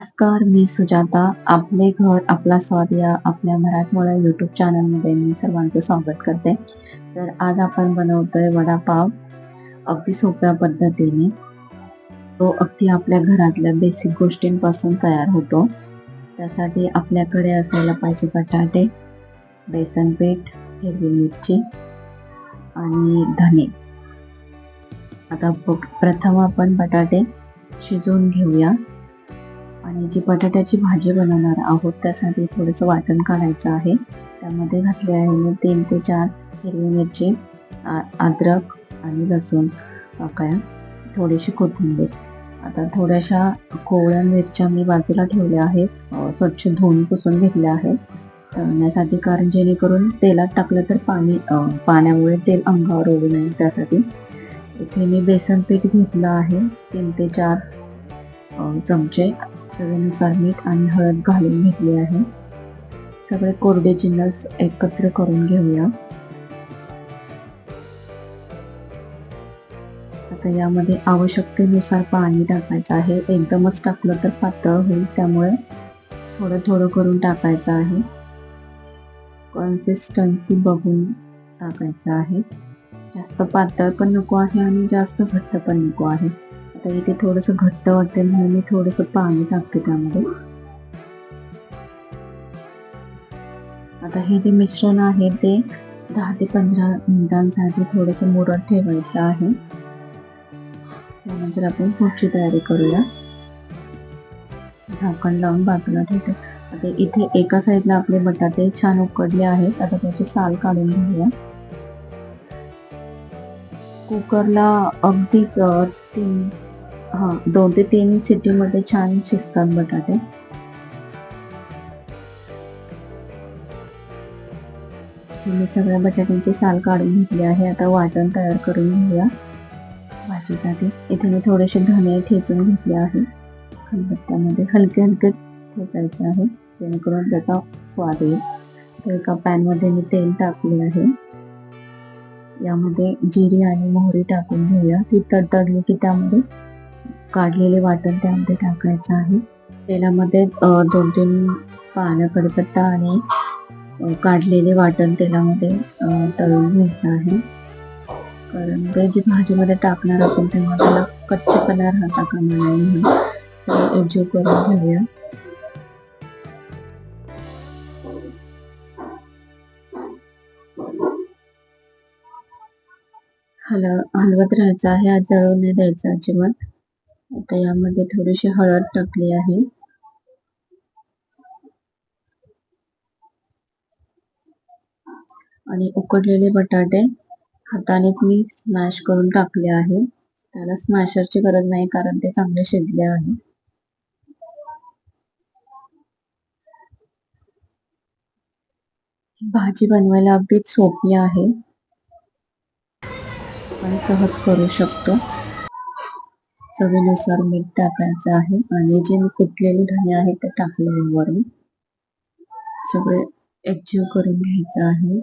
नमस्कार मी सुजाता. आपले घर आपला स्वाद या आपल्या मराठमोळा युट्यूब चॅनलमध्ये मी सर्वांचं स्वागत करते. तर आज आपण बनवतोय वडापाव. अगदी सोप्या पद्धतीने. तो अगदी आपल्या घरातल्या बेसिक गोष्टींपासून तयार होतो. त्यासाठी आपल्याकडे असायला पाहिजे बटाटे बेसन पीठ हिरवी मिरची आणि धने. आता प्रथम आपण बटाटे शिजवून घेऊया. आणि जी बटाट्याची भाजी बनवणार आहोत त्यासाठी थोडंसं वाटण काढायचं आहे. त्यामध्ये घातले आहे मी तीन ते चार हिरवी मिरची आ- अद्रक आणि लसूण काय? थोडीशी कोथिंबीर. आता थोड्याशा कोवळ्या मिरच्या मी बाजूला ठेवल्या आहेत. स्वच्छ धुवून पुसून घेतल्या आहेत. तळण्यासाठी कारण जेणेकरून तेलात टाकलं तर पाणी पाण्यामुळे तेल अंगावर ओढू नये त्यासाठी. इथे मी बेसन पीठ घेतलं आहे तीन ते चार चमचे. चवीनुसार मीठ आणि हळद घालून घेतली आहे. सगळे कोरडे जिन्नस एकत्र करून घेऊया. आता यामध्ये आवश्यकतेनुसार पाणी टाकायचं आहे. एकदमच टाकलं तर पातळ होईल त्यामुळे थोडं थोडं करून टाकायचं आहे. कन्सिस्टन्सी बघून टाकायचं आहे. जास्त पातळ पण नको आहे आणि जास्त घट्ट पण नको आहे. आता इथे थोडंसं घट्ट वाटते म्हणून मी थोडंसं पाणी टाकते त्यामध्ये. आता हे जे मिश्रण आहे ते दहा ते पंधरा मिनिटांसाठी थोडंसं मुरत ठेवायचं आहे. त्यानंतर आपण पुढची तयारी करूया. झाकण लावून बाजूला ठेवते. आता इथे एका साईडला आपले बटाटे छान उकडले आहेत. आता त्याची साल काढून घेऊया. कुकरला अगदीच तीन हा दोन ते तीन सिटीमध्ये छान शिजतात बटाटे. मी सगळ्या बटाट्यांची साल काढून घेतली आहे. आता वाटण तयार करून घेऊया भाजीसाठी. इथे मी थोडेसे धने ठेचून घेतले आहे. खलबत्त्यामध्ये हलके हलके ठेचायचे आहे जेणेकरून त्याचा स्वाद येईल. तर एका पॅनमध्ये मी तेल टाकले आहे. यामध्ये जिरी आणि मोहरी टाकून घेऊया. ती तडतडली की त्यामध्ये काढलेले वाटण त्यामध्ये टाकायचं आहे. तेलामध्ये दोन तीन पानं कडपत्ता आणि काढलेले वाटण तेलामध्ये तळून घ्यायचं आहे. कारण ते जी भाजीमध्ये टाकणार आपण तेव्हा त्याला कच्चेपणा राहता कामा नये म्हणून सगळं एकजीव करून घेऊया. हल हलवत राहायचं आहे आज जळून नाही द्यायचं अजिबात. आता यामध्ये थोडीशी हळद टाकली आहे. आणि उकडलेले बटाटे हातानेच मी स्मॅश करून टाकले आहे. त्याला स्मॅशरची गरज नाही कारण ते चांगले शिजले आहे. भाजी बनवायला अगदीच सोपी आहे. आपण सहज करू शकतो. चवीनुसार मीठ टाकायचं आहे आणि जे मी कुटलेले धने आहेत ते टाकले आहे वरून. सगळे एकजीव करून घ्यायचं आहे.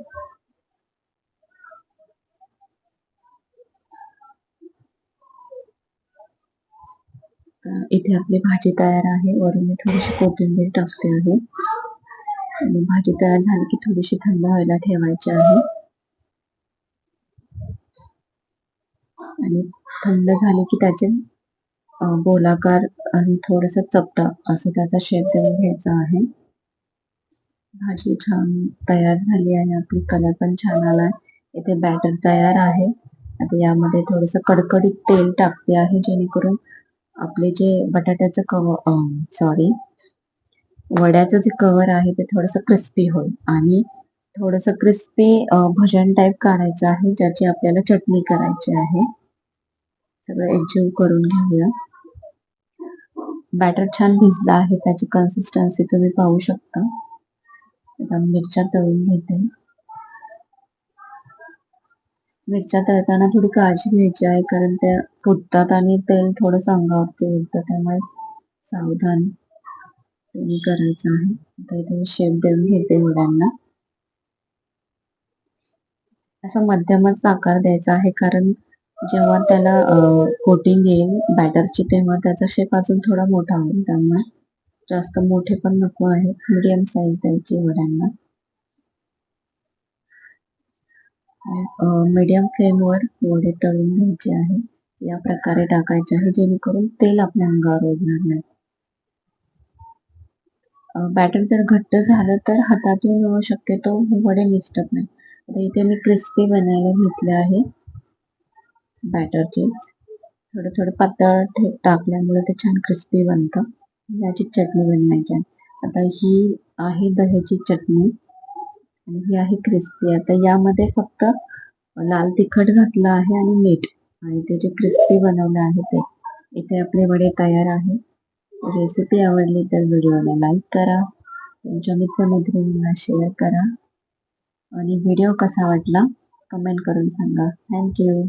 इथे आपली भाजी तयार आहे. वरून मी थोडीशी कोथिंबीर टाकते आहे. आणि भाजी तयार झाली की थोडीशी थंड व्हायला ठेवायची आहे. आणि थंड झाली की त्याचे अ, गोलाकार आणि थोडस चपटा असं त्याचा शेप देऊन घ्यायचा आहे. भाजी छान तयार झाली आहे. आपली कलर पण छान आलाय. इथे बॅटर तयार आहे. आता यामध्ये थोडस कडकडीत तेल टाकते आहे जेणेकरून आपले जे बटाट्याचं कवर सॉरी वड्याचं जे कवर आहे ते थोडस क्रिस्पी होईल. आणि थोडस क्रिस्पी भजन टाईप काढायचं आहे ज्याची आपल्याला चटणी करायची आहे. सगळं एकजीव करून घेऊया. बॅटर छान भिजला आहे. त्याची कन्सिस्टन्सी तुम्ही पाहू शकता. आता मिरच्या तळून घेते. मिरच्या तळताना थोडी काळजी घ्यायची आहे कारण त्या फुटतात आणि तेल थोडंसं अंगावरती उडतं. त्यामुळे सावधान तुम्ही करायचं आहे. आता इथे मी शेप देऊन घेते वड्यांना असा मध्यमच आकार द्यायचा आहे कारण जेव्हा त्याला कोटिंग येईल बॅटरची तेव्हा त्याचा शेप अजून थोडा मोठा होईल. त्यामुळे जास्त मोठे पण नको आहेत. मीडियम साईज द्यायची वड्यांना. मीडियम फ्लेमवर वडे तळून घ्यायचे आहे. या प्रकारे टाकायचे आहे जेणेकरून तेल आपल्या अंगावर ओढणार नाही. बॅटर जर घट्ट झालं तर हातातून शक्यतो वडे निसटत नाही इथे मी क्रिस्पी बनायला घेतले आहे. बॅटरचे थोडं थोडं पातळ टाकल्यामुळे ते छान क्रिस्पी बनतं. याची चटणी बनवायची आहे. आता ही आहे दह्याची चटणी. आणि ही आहे क्रिस्पी आता यामध्ये फक्त लाल तिखट घातलं आहे आणि मीठ. आणि ते जे क्रिस्पी बनवलं आहे ते. इथे आपले वडे तयार आहे रेसिपी आवडली तर व्हिडिओला लाईक करा. तुमच्या मित्रमैत्रिणींना शेअर करा. आणि व्हिडिओ कसा वाटला? कमेंट करून सांगा. थँक्यू